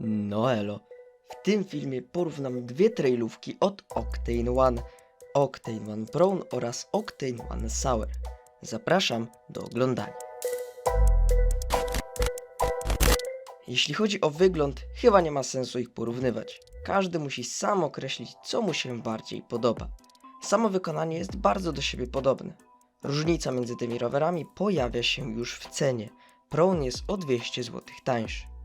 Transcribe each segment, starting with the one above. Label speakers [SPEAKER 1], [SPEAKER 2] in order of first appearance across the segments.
[SPEAKER 1] No elo. W tym filmie porównam dwie trailówki od Octane One. Octane One Brown oraz Octane One Sour. Zapraszam do oglądania. Jeśli chodzi o wygląd, chyba nie ma sensu ich porównywać. Każdy musi sam określić, co mu się bardziej podoba. Samo wykonanie jest bardzo do siebie podobne. Różnica między tymi rowerami pojawia się już w cenie. Proun jest o 200 zł tańszy.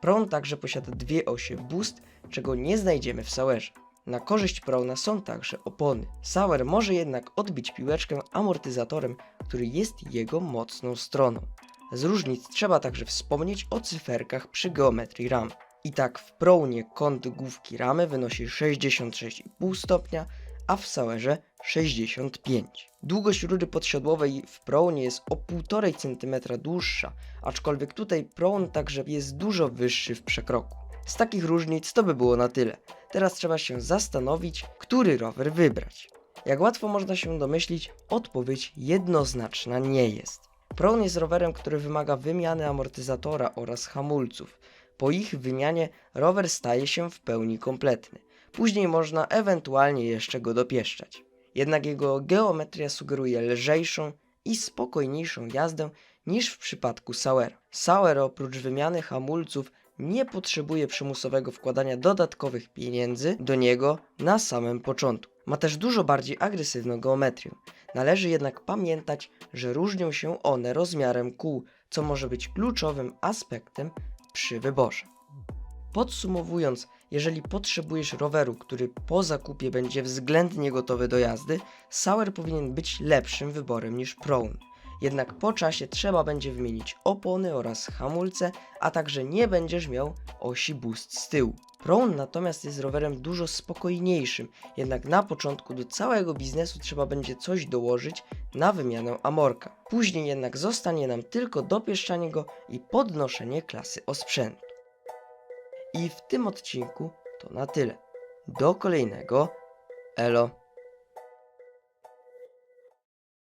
[SPEAKER 1] Proun także posiada dwie osie boost, czego nie znajdziemy w Sauerze. Na korzyść Prouna są także opony. Sauer może jednak odbić piłeczkę amortyzatorem, który jest jego mocną stroną. Z różnic trzeba także wspomnieć o cyferkach przy geometrii ram. I tak w Prounie kąt główki ramy wynosi 66,5 stopnia, a w Sauerze 65. Długość rury podsiodłowej w Prounie jest o 1,5 cm dłuższa, aczkolwiek tutaj Proun także jest dużo wyższy w przekroku. Z takich różnic to by było na tyle. Teraz trzeba się zastanowić, który rower wybrać. Jak łatwo można się domyślić, odpowiedź jednoznaczna nie jest. Proun jest rowerem, który wymaga wymiany amortyzatora oraz hamulców. Po ich wymianie rower staje się w pełni kompletny. Później można ewentualnie jeszcze go dopieszczać. Jednak jego geometria sugeruje lżejszą i spokojniejszą jazdę niż w przypadku Sauera. Sauer oprócz wymiany hamulców nie potrzebuje przymusowego wkładania dodatkowych pieniędzy do niego na samym początku. Ma też dużo bardziej agresywną geometrię. Należy jednak pamiętać, że różnią się one rozmiarem kół, co może być kluczowym aspektem przy wyborze. Podsumowując, jeżeli potrzebujesz roweru, który po zakupie będzie względnie gotowy do jazdy, Sauer powinien być lepszym wyborem niż Proun. Jednak po czasie trzeba będzie wymienić opony oraz hamulce, a także nie będziesz miał osi boost z tyłu. Proun natomiast jest rowerem dużo spokojniejszym, jednak na początku do całego biznesu trzeba będzie coś dołożyć na wymianę amorka. Później jednak zostanie nam tylko dopieszczanie go i podnoszenie klasy osprzętu. I w tym odcinku to na tyle. Do kolejnego. Elo.